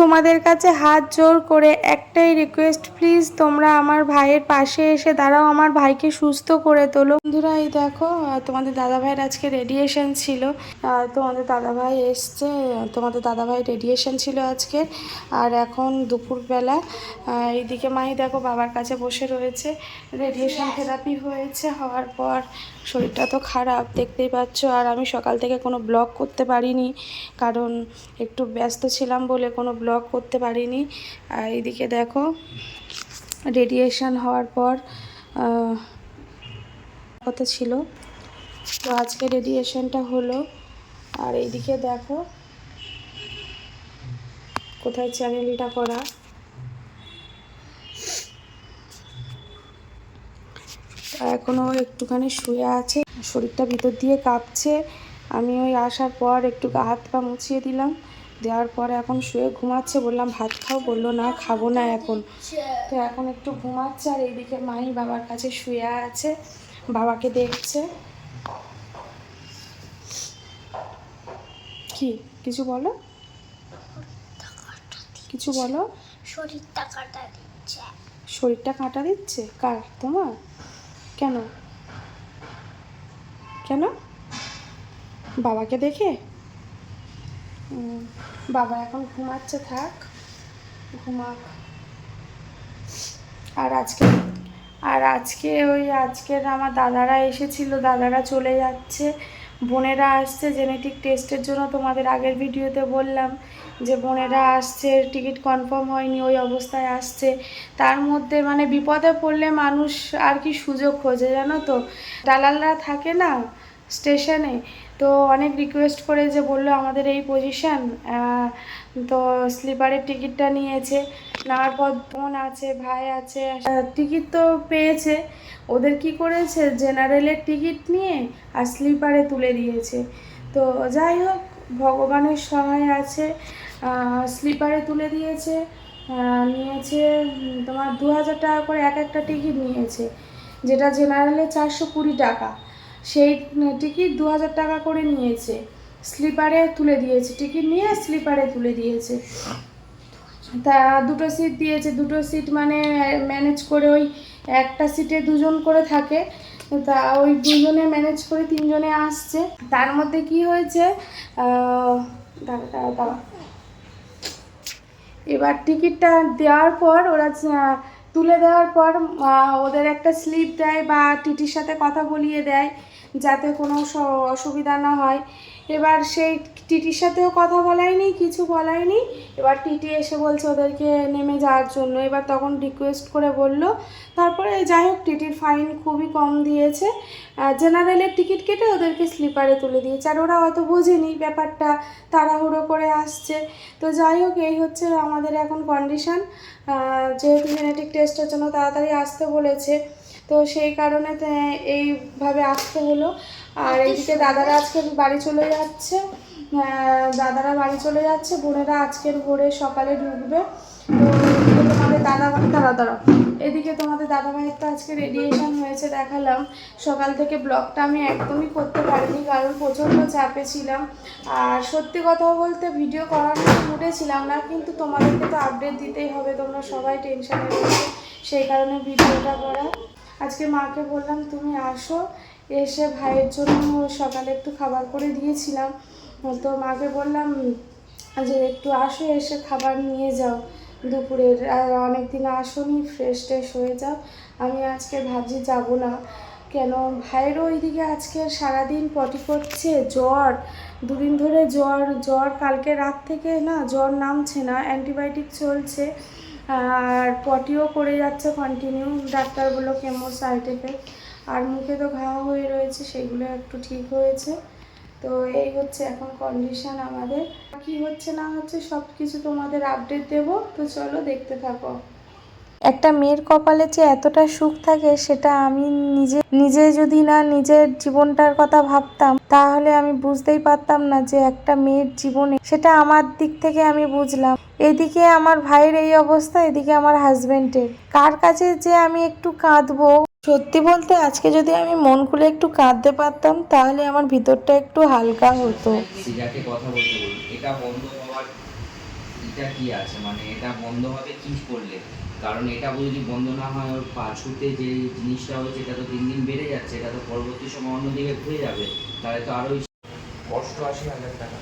তোমাদের কাছে হাত জোর করে একটাই রিকোয়েস্ট প্লিজ তোমরা আমার ভাইয়ের পাশে এসে দাঁড়াও, আমার ভাইকে সুস্থ করে তোলো। বন্ধুরা, এই দেখো তোমাদের দাদা ভাইয়ের আজকে রেডিয়েশন ছিল। তোমাদের দাদা ভাই এসছে, তোমাদের দাদা ভাই রেডিয়েশন ছিল আজকে। আর এখন দুপুরবেলা এইদিকে মাই দেখো বাবার কাছে বসে রয়েছে। রেডিয়েশন থেরাপি হয়েছে, হওয়ার পর শরীরটা তো খারাপ, দেখতেই পাচ্ছ। আর আমি সকাল থেকে কোনো ব্লগ করতে পারিনি, কারণ একটু ব্যস্ত ছিলাম বলে কোনো ব্লগ করতে পারিনি। আর এইদিকে দেখো রেডিয়েশন হওয়ার পর কথা ছিল। তো আজকে রেডিয়েশনটা হলো। আর এইদিকে দেখো, কোথায় চ্যানেলটা করা। এখনও একটুখানি শুয়ে আছে। শরীরটা ভিতর দিয়ে কাঁপছে। আমি ওই আসার পর একটু হাত পা মুছিয়ে দিলাম। দেওয়ার পরে এখন শুয়ে ঘুমাচ্ছে বললাম ভাত খাও? বলল না খাব না এখন। তো এখন একটু ঘুমাচ্ছে আর এইদিকে মাই বাবার কাছে শুয়ে আছে বাবাকে দেখছে। কি? কিছু বলো? কিছু বলো? শরীরটা কাটা দিচ্ছে। শরীরটা কাটা দিচ্ছে? কার? তোমার? কেন? কেন? বাবাকে দেখে? বাবা এখন ঘুমাচ্ছে, থাক। ঘুমাক। আর আজকে আর আজকে ওই আজকের আমার দাদারা এসেছিল, দাদারা চলে যাচ্ছে। বোনেরা আসছে জেনেটিক টেস্টের জন্য তোমাদের আগের ভিডিওতে বললাম যে বোনেরা আসছে টিকিট কনফার্ম হয়নি, ওই অবস্থায় আসছে। তার মধ্যে মানে বিপদে পড়লে মানুষ আর কি সুযোগ খোঁজে, জানো তো? দালালরা থাকে না স্টেশনে তো অনেক রিকোয়েস্ট করে যে বলল আমাদের এই পজিশান তো স্লিপারের টিকিটটা নিয়েছে। নেওয়ার পর বোন আছে, ভাই আছে টিকিট তো পেয়েছে। ওদের কি করেছে? জেনারেলের টিকিট নিয়ে আর স্লিপারে তুলে দিয়েছে। তো যাই হোক, ভগবানের সহায় আছে। স্লিপারে তুলে দিয়েছে নিয়েছে তোমার দু হাজার টাকা করে এক একটা টিকিট নিয়েছে। যেটা জেনারেলে চারশো কুড়ি টাকা। সেই টিকিট দু হাজার টাকা করে নিয়েছে। স্লিপারে তুলে দিয়েছে। টিকিট নিয়ে স্লিপারে তুলে দিয়েছে। তা দুটো সিট দিয়েছে। দুটো সিট মানে ম্যানেজ করে ওই একটা সিটে দুজন করে থাকে। তা ওই দুজনে ম্যানেজ করে তিনজনে আসছে। তার মধ্যে কি হয়েছে? এবার টিকিটটা দেওয়ার পর ওরা তুলে দেওয়ার পর ওদের একটা স্লিপ দেয় বা টিটির সাথে কথা বলিয়ে দেয় যাতে কোনো অসুবিধা না হয়। এবার সেই টিটির সাথেও কথা বলায়নি, কিছু বলায়নি। এবার টিটি এসে বলছে ওদেরকে নেমে যাওয়ার জন্য। এবার তখন রিকোয়েস্ট করে বলল, তারপরে যাই হোক, টিটির ফাইন খুবই কম দিয়েছে। জেনারেলের টিকিট কেটে ওদেরকে স্লিপারে তুলে দিয়েছে। আর ওরা অত বোঝেনি ব্যাপারটা, তাড়াহুড়ো করে আসছে। তো যাই হোক, এই হচ্ছে আমাদের এখন কন্ডিশন যেহেতু জেনেটিক টেস্টের জন্য তাড়াতাড়ি আসতে বলেছে, তো সেই কারণে এইভাবে আসতে হলো। আর এইদিকে দাদারা আজকে বাড়ি চলে যাচ্ছে। দাদারা বাড়ি চলে যাচ্ছে বোনেরা আজকের ভোরে সকালে ঢুকবে। তো তোমাদের দাদা দাঁড়া দাঁড়া এদিকে তোমাদের দাদা ভাইয়ের তো আজকে রেডিয়েশন হয়েছে দেখালাম। সকাল থেকে ব্লগটা আমি একদমই করতে পারিনি কারণ প্রচণ্ড চাপে ছিলাম। আর সত্যি কথা বলতে ভিডিও করার মুডে ছিলাম না কিন্তু তোমাদেরকে তো আপডেট দিতেই হবে তোমরা সবাই টেনশনে রয়েছে সেই কারণে ভিডিওটা করা। আজকে মাকে বললাম তুমি আসো এসে ভাইয়ের জন্য সকালে একটু খাবার করে দিয়েছিলাম। তো মাকে বললাম, যে একটু আসো, এসে খাবার নিয়ে যাও। দুপুরের, আর অনেকদিন আসোনি ফ্রেশ ট্রেশ হয়ে যাও। আমি আজকে ভাবছি যাব না। কেন, ভাইয়েরও ওইদিকে আজকে সারাদিন পটি করছে, জ্বর। দুদিন ধরে জ্বর জ্বর কালকে রাত থেকে না, জ্বর নামছে না, অ্যান্টিবায়োটিক চলছে। আর পটিও করে যাচ্ছে কন্টিনিউ ডাক্তার বলল কেমো সাইড এফেক্ট আর মুখে তো ঘা হয়ে রয়েছে, সেগুলো একটু ঠিক হয়েছে। তো এই হচ্ছে এখন কন্ডিশন আমাদের। কি হচ্ছে না হচ্ছে সব কিছু তোমাদের আপডেট দেবো, তো চলো দেখতে থাকো। একটা মেয়ের কপালে যে এতটা সুখ থাকে, সেটা আমি নিজে নিজে যদি না নিজের জীবনটার কথা ভাবতাম, তাহলে আমি বুঝতেই পারতাম না যে একটা মেয়ের জীবনে সেটা আমার দিক থেকে আমি বুঝলাম। এদিকে আমার ভাইয়ের এই অবস্থা, এদিকে আমার হাজব্যান্ডের কার কাছে যে আমি একটু কাঁদবো? সত্যি বলতে আজকে যদি আমি মন খুলে একটু কাঁদতে পারতাম, তাহলে আমার ভিতরটা একটু হালকা হতো। সিজাকে কথা বলতে বলুন, এটা বন্ধ হওয়ার কাজটা কি আছে? মানে এটা বন্ধ হবে করলে? কারণ এটা যদি বন্ধ না হয় ওর পাছুতে যে জিনিসটা হচ্ছে, এটা তো দিন দিন বেড়ে যাচ্ছে, এটা তো পরবর্তী সময় অন্যদিকে ঘুরে যাবে। তাহলে তো আরোই অষ্টআশি হাজার টাকা।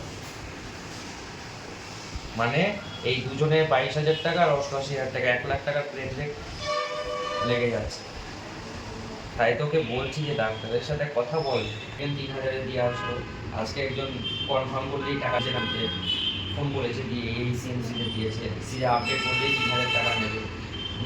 মানে এই দুজনে বাইশ হাজার টাকা আর অষ্টআশি হাজার টাকা, এক লাখ টাকার প্লেটলেট লেগে যাচ্ছে। তাই তোকে বলছি যে ডাক্তারের সাথে কথা বল। একজন তিন হাজারে দিয়ে আসলো। আজকে একজন কনফার্ম করলেই টাকা যেলাম যে ফোন করেছে দিয়ে এই সিএমসিতে দিয়েছে। সি আপডেট করলেই তিন হাজার টাকা নেবে।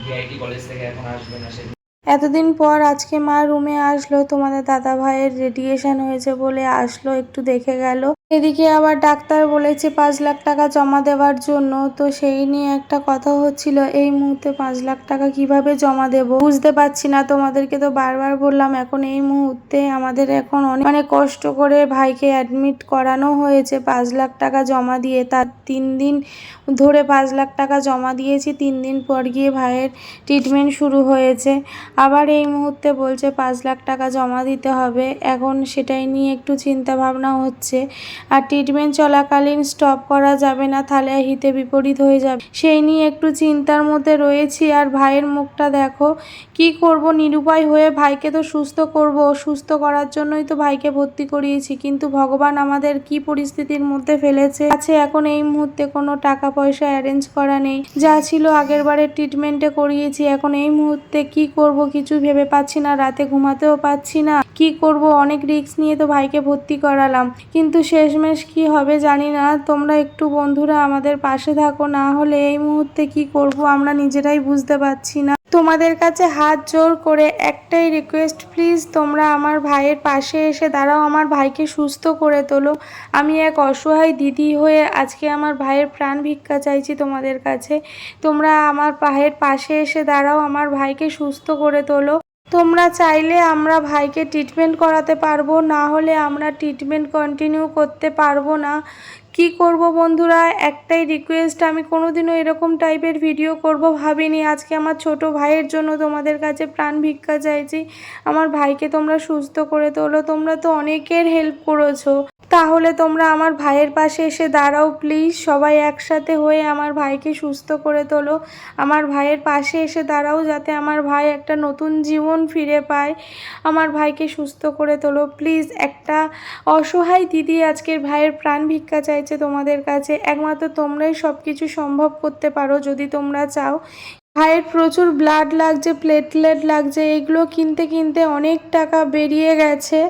ডিআইটি কলেজ থেকে এখন আসবে না সে। এতদিন পর আজকে মা রুমে আসলো। তোমাদের দাদা ভাইয়ের রেডিয়েশন হয়েছে বলে আসলো। একটু দেখে গেল। এদিকে আবার ডাক্তার বলেছে পাঁচ লাখ টাকা জমা দেওয়ার জন্য। তো সেই নিয়ে একটা কথা হচ্ছিল, এই মুহূর্তে পাঁচ লাখ টাকা কীভাবে জমা দেব? বুঝতে পারছি না, তোমাদেরকে তো বারবার বললাম, এখন এই মুহূর্তে আমাদের এখন অনেক অনেক কষ্ট করে ভাইকে অ্যাডমিট করানো হয়েছে। পাঁচ লাখ টাকা জমা দিয়ে তার তিন দিন ধরে পাঁচ লাখ টাকা জমা দিয়েছি, তিন দিন পর গিয়ে ভাইয়ের ট্রিটমেন্ট শুরু হয়েছে। আবার এই মুহূর্তে বলছে পাঁচ লাখ টাকা জমা দিতে হবে। এখন সেটাই নিয়ে একটু চিন্তা ভাবনা হচ্ছে। আর ট্রিটমেন্ট চলাকালীন স্টপ করা যাবে না, তাহলে হিতে বিপরীত হয়ে যাবে। সেই নিয়ে একটু চিন্তার মধ্যে রয়েছি আর ভাইয়ের মুখটা দেখো, কি করব? নিরুপায় হয়ে ভাইকে তো সুস্থ করব, সুস্থ করার জন্যই তো ভাইকে ভর্তি করিয়েছি, কিন্তু ভগবান আমাদের কি পরিস্থিতির মধ্যে ফেলেছে? আছে এখন এই মুহূর্তে কোনো টাকা পয়সা অ্যারেঞ্জ করা নেই। যা ছিল আগের বারের ট্রিটমেন্টে করিয়েছি, এখন এই মুহূর্তে কি করব? কিছু ভেবে পাচ্ছি না, রাতে ঘুমাতেও পাচ্ছি না। কি করব? অনেক রিস্ক নিয়ে তো ভাইকে ভর্তি করালাম। কিন্তু শেষমেশ কি হবে জানি না। তোমরা একটু বন্ধুরা আমাদের পাশে থাকো, না হলে এই মুহূর্তে কি করব আমরা নিজেরাই বুঝতে পারছি না। তোমাদের কাছে হাত জোর করে একটাই রিকোয়েস্ট প্লিজ তোমরা আমার ভাইয়ের পাশে এসে দাঁড়াও, আমার ভাইকে সুস্থ করে তোলো। আমি এক অসহায় দিদি হয়ে আজকে আমার ভাইয়ের প্রাণ ভিক্ষা চাইছি তোমাদের কাছে। তোমরা আমার ভাইয়ের পাশে এসে দাঁড়াও, আমার ভাইকে সুস্থ করে তোলো। তোমরা চাইলে আমরা ভাইকে ট্রিটমেন্ট করাতে পারব, না হলে আমরা ট্রিটমেন্ট কন্টিনিউ করতে পারব না। কি করব বন্ধুরা? একটাই রিকোয়েস্ট আমি কোনোদিনও এরকম টাইপের ভিডিও করব ভাবিনি। আজকে আমার ছোট ভাইয়ের জন্য তোমাদের কাছে প্রাণ ভিক্ষা চাইছি। আমার ভাইকে তোমরা সুস্থ করে তোলো। তোমরা তো অনেকের হেল্প করেছ। তাহলে তোমরা আমার ভাইয়ের পাশে এসে দাঁড়াও প্লিজ সবাই একসাথে হয়ে আমার ভাইকে সুস্থ করে তোলো। আমার ভাইয়ের পাশে এসে দাঁড়াও যাতে আমার ভাই একটা নতুন জীবন ফিরে পায়। আমার ভাইকে সুস্থ করে তোলো প্লিজ একটা অসহায় দিদি আজকের ভাইয়ের প্রাণ ভিক্ষা চাইছে তোমাদের কাছে। একমাত্র তোমরাই সব কিছু সম্ভব করতে পারো যদি তোমরা চাও। ভাইয়ের প্রচুর ব্লাড লাগছে প্লেটলেট লাগছে, এগুলো কিনতে কিনতে অনেক টাকা বেরিয়ে গেছে।